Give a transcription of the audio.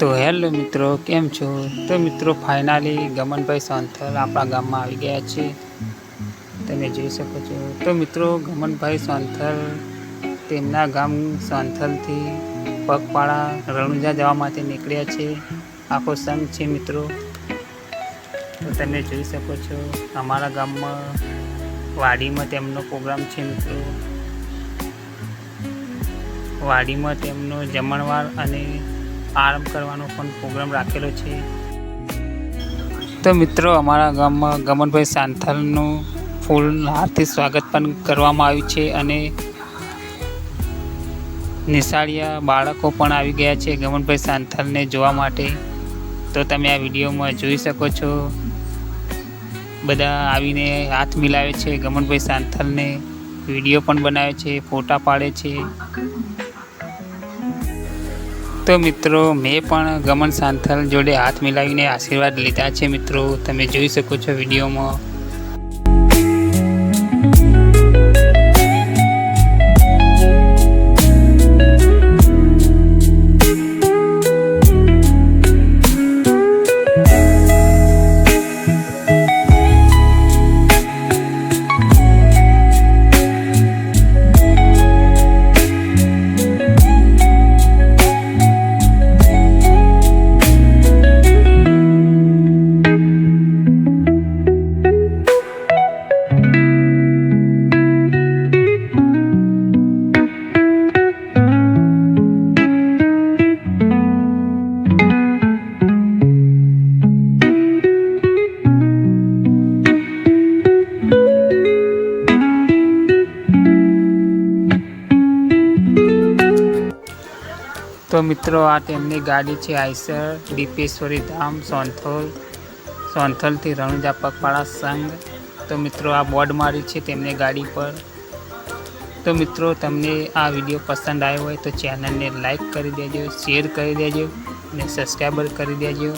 તો હેલો મિત્રો, કેમ છો? તો મિત્રો ફાઇનલી ગમનભાઈ સોંથલ આપણા ગામમાં આવી ગયા છે. તમે જોઈ શકો છો. તો મિત્રો, ગમનભાઈ સોંથલ તેમના ગામ સોંથલથી પગપાળા રણુજા જવા માટે નીકળ્યા છે. આખો સંઘ છે મિત્રો. તો તમે જોઈ શકો છો, અમારા ગામમાં વાડીમાં તેમનો પ્રોગ્રામ છે મિત્રો. વાડીમાં તેમનો જમણવાર અને આરામ કરવાનો પણ પ્રોગ્રામ રાખેલો છે. તો મિત્રો, અમારા ગામમાં ગમનભાઈ સાંથલનું ફૂલ હારથી સ્વાગત પણ કરવામાં આવ્યું છે અને નિશાળિયા બાળકો પણ આવી ગયા છે ગમનભાઈ સાંથલને જોવા માટે. તો તમે આ વિડીયોમાં જોઈ શકો છો, બધા આવીને હાથ મિલાવે છે. ગમનભાઈ સાંથલને વીડિયો પણ બનાવે છે, ફોટા પાડે છે. તો મિત્રો, મેં પણ ગમન સાંથલ જોડે હાથ મિલાવીને આશીર્વાદ લીધા છે મિત્રો. તમે જોઈ શકો છો વિડીયોમાં. તો મિત્રો, આ તેમની ગાડી છે આઈસર ડીપેશ્વરી ધામ સોનથોલ. સોનથલથી રણુજા પગપાળા સંઘ. તો મિત્રો, આ બોર્ડ મારી છે તેમની ગાડી પર. તો મિત્રો, તમને આ વીડિયો પસંદ આવ્યો હોય તો ચેનલને લાઈક કરી દેજો, શેર કરી દેજો અને સબસ્ક્રાઈબર કરી દેજો.